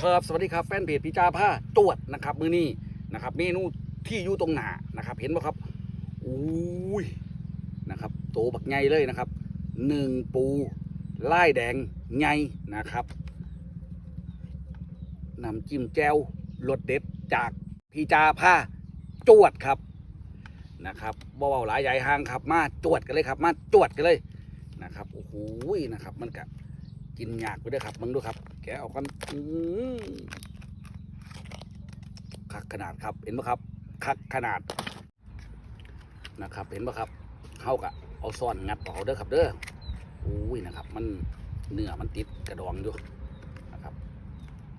ครับสวัสดีครับแฟนเพจพิจาผ้าตรวจนะครับ มือนี้นะครับ เมนูที่อยู่ตรงหน้านะครับ เห็นไหมครับอุ้ยนะครับโตบักไงเลยนะครับหนึ่งปูไล่แดงไงนะครับน้ำจิ้มแจ่วรสเด็ดจากพิจาผ้าจวดครับนะครับบ่เบาหลายใหญ่ห่างครับ มาจวดกันเลยครับ มาจวดกันเลยนะครับโอ้โหนะครับ มันกะ กินยากไปด้วยครับมึงดูครับ แกะออกกันคักขนาดครับ เห็นไหมครับคักขนาดนะครับ เห็นไหมครับเข้ากะเอาซ่อนงัดออกเด้อครับเด้ออุ้ยนะครับ มันเนื้อมันติดกระดองอยู่นะครับ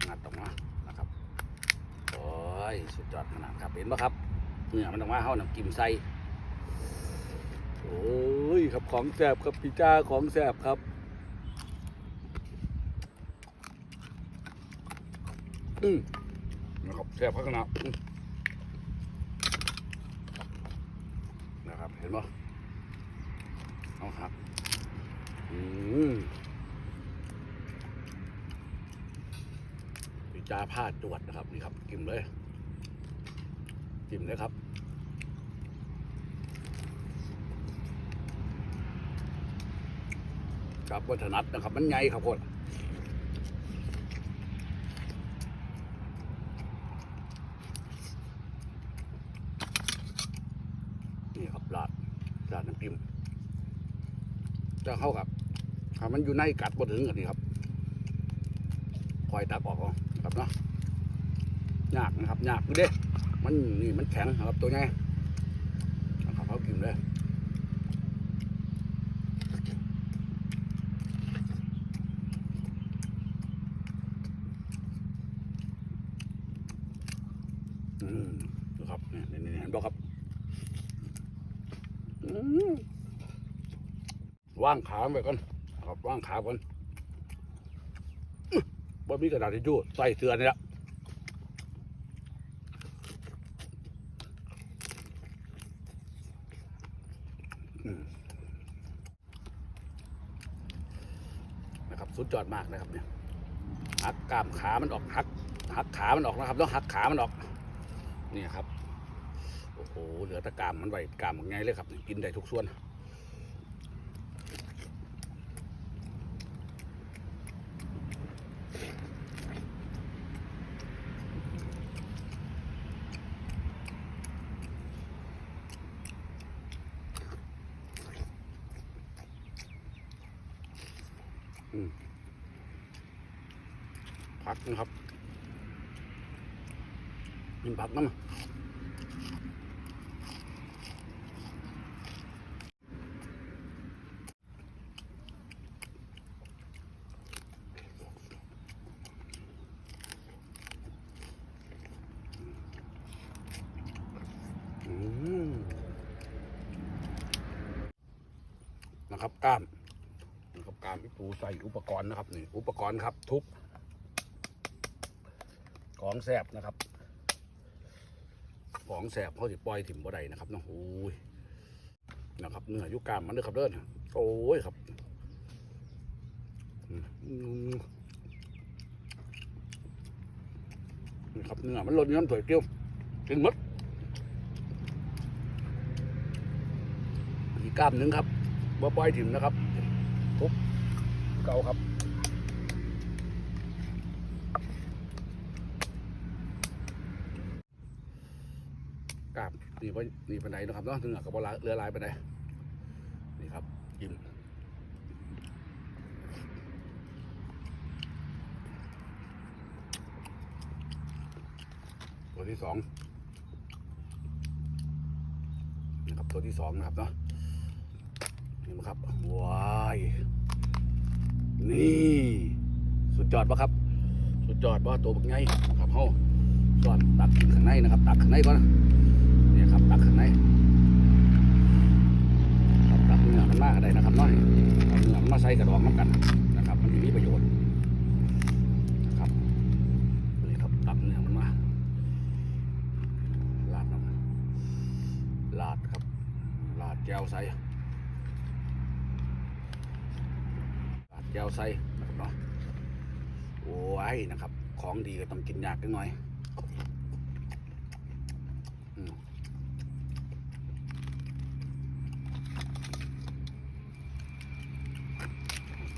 งัดออกมานะครับโอ้ยสุดยอดขนาดครับเห็นไหมครับเนื้อมันออกมาเข้าน้ำกิมใส่โอ้ยครับของแสบครับพี่จ้าของแสบครับ อืมนะครับแซ่บพักนะนะครับ เห็นปะเอาครับอืมปีจาผ้าจวดนะครับ นี่ครับกินเลยกินเลยครับกับวัฒนัดนะครับ มันใหญ่ครับคนครับราดราดน้ำจิ้ม จะเข้ากับถ้ามันอยู่ในกัดบ่ถึงกันนี่ครับคอยตักออกเอาครับเนาะยากนะครับยากอยู่เด้ มันนี่มันแข็งครับตัวใหญ่นะครับเขากินเลยอืมครับนี่นี่นี่เห็นบ่ครับ อืม ว่างขาไปก่อนครับว่างขาก่อนบ่มีกระดาษทิชชู่ใส่เสื้อนี่ละนะครับสุดยอดมากนะครับเนี่ยหักกามขามันออกหักหักขามันออกนะครับต้องหักขามันออกนี่ครับโอ้โหเหลือแตะกามมันไว้กามมันไงเลยครับ กินได้ทุกส่วน ผักนะครับกินผักน้ำอืมนะครับกล้ามามพี่ปูใส่อุปกรณ์นะครับนี่อุปกรณ์ครับทุบของแสบนะครับ ของแสบเขาจะปล่อยถิ่มบ่ได้นะครับนะโอ้ยนะครับเนื้อยุกามมันเด้อครับเด้อโอ้ยครับนี่ครับเนื้อมันหล่นอยู่น้ำถวยเกลียวกินมดอีกกล้ามหนึ่งครับบ่ปล่อยถิ่มนะครับทุบ เก่าครับกามนี่ไปนี่ไปไหนนะครับเนาะเนื้อกับเรือลายไปไหนนี่ครับจิ้มตัวที่สองนะครับตัวที่สองนะครับเนาะเห็นไหมครับว้าย นี่ สุดยอดปะครับ สุดยอดปะตัวเป็นไงนะครับเฮาสอนตักกินข้างในนะครับ ตักข้างในก่อนเนี่ยครับ ตักข้างในครับตักเนื้อมันมากอะไรนะครับน้อยเอาเนื้อมันมาใส่กระดองน้ำกันนะครับ มันมีประโยชน์นะครับนี่ครับตักเนื้อมันมาลาดน้ำลาดครับลาดแก้วใส่ ปาด แก้วใส่นะครับเนาะโอ้โอ้ยนะครับ ของดีก็ต้องกินยากกันหน่อยอืม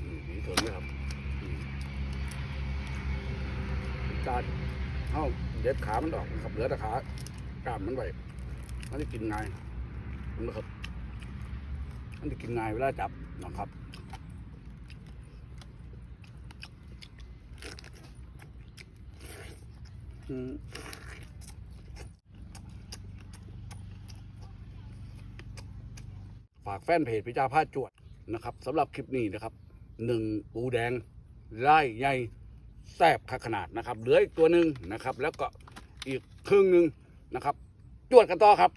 อืมนี่เถิงเลยครับอืมจานเอาเด็ดขามันออกนะครับเหลือแต่ขากล้ามมันไว้มันจะกินง่ายนะครับมันจะกินง่ายเวลาจับนะครับ อืม ฝากแฟนเพจพิจาพาจวดนะครับสำหรับคลิปนี้นะครับหนึ่งปูแดงไล่ใหญ่แซบขขนาดนะครับ เหลืออีกตัวหนึ่งนะครับ แล้วก็อีกครึ่งหนึ่งนะครับ จวดกันต่อครับ